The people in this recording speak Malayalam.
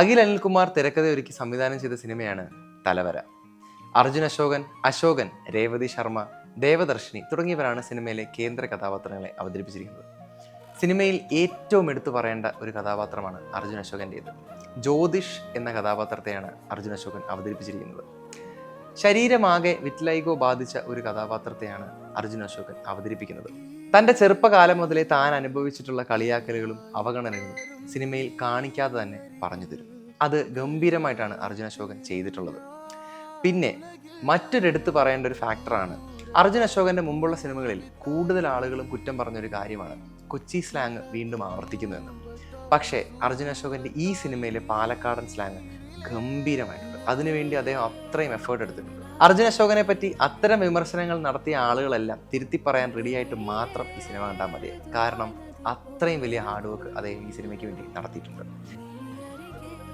അഖിൽ അനിൽകുമാർ തിരക്കഥ ഒരുക്കി സംവിധാനം ചെയ്ത സിനിമയാണ് തലവര. അർജുൻ അശോകൻ അശോകൻ രേവതി ശർമ്മ ദേവദർശിനി തുടങ്ങിയവരാണ് സിനിമയിലെ കേന്ദ്ര കഥാപാത്രങ്ങളെ അവതരിപ്പിച്ചിരിക്കുന്നത്. സിനിമയിൽ ഏറ്റവും എടുത്തു പറയേണ്ട ഒരു കഥാപാത്രമാണ് അർജുൻ അശോകന്റേത്. ജ്യോതിഷ് എന്ന കഥാപാത്രത്തെയാണ് അർജുൻ അശോകൻ അവതരിപ്പിച്ചിരിക്കുന്നത്. ശരീരമാകെ വിറ്റ്ലൈഗോ ബാധിച്ച ഒരു കഥാപാത്രത്തെയാണ് അർജുൻ അശോകൻ അവതരിപ്പിക്കുന്നത്. തന്റെ ചെറുപ്പകാലം മുതലേ താൻ അനുഭവിച്ചിട്ടുള്ള കളിയാക്കലുകളും അവഗണനകളും സിനിമയിൽ കാണിക്കാതെ തന്നെ പറഞ്ഞു തരും. അത് ഗംഭീരമായിട്ടാണ് അർജുൻ അശോകൻ ചെയ്തിട്ടുള്ളത്. പിന്നെ മറ്റൊരെടുത്ത് പറയേണ്ട ഒരു ഫാക്ടറാണ് അർജുൻ അശോകന്റെ മുമ്പുള്ള സിനിമകളിൽ കൂടുതൽ ആളുകളും കുറ്റം പറഞ്ഞൊരു കാര്യമാണ് കൊച്ചി സ്ലാങ് വീണ്ടും ആവർത്തിക്കുന്നതെന്ന് പക്ഷേ അർജുൻ അശോകന്റെ ഈ സിനിമയിലെ പാലക്കാടൻ സ്ലാങ് ഗംഭീരമായിട്ടുണ്ട്. അതിനുവേണ്ടി അദ്ദേഹം അത്രയും എഫേർട്ട് എടുത്തിട്ടുണ്ട്. അർജുൻ അശോകനെ പറ്റി അത്തരം വിമർശനങ്ങൾ നടത്തിയ ആളുകളെല്ലാം തിരുത്തി പറയാൻ റെഡിയായിട്ട് മാത്രം ഈ സിനിമ കണ്ടാൽ മതി. കാരണം അത്രയും വലിയ ഹാർഡ് വർക്ക് അദ്ദേഹം ഈ സിനിമയ്ക്ക് വേണ്ടി നടത്തിയിട്ടുണ്ട്.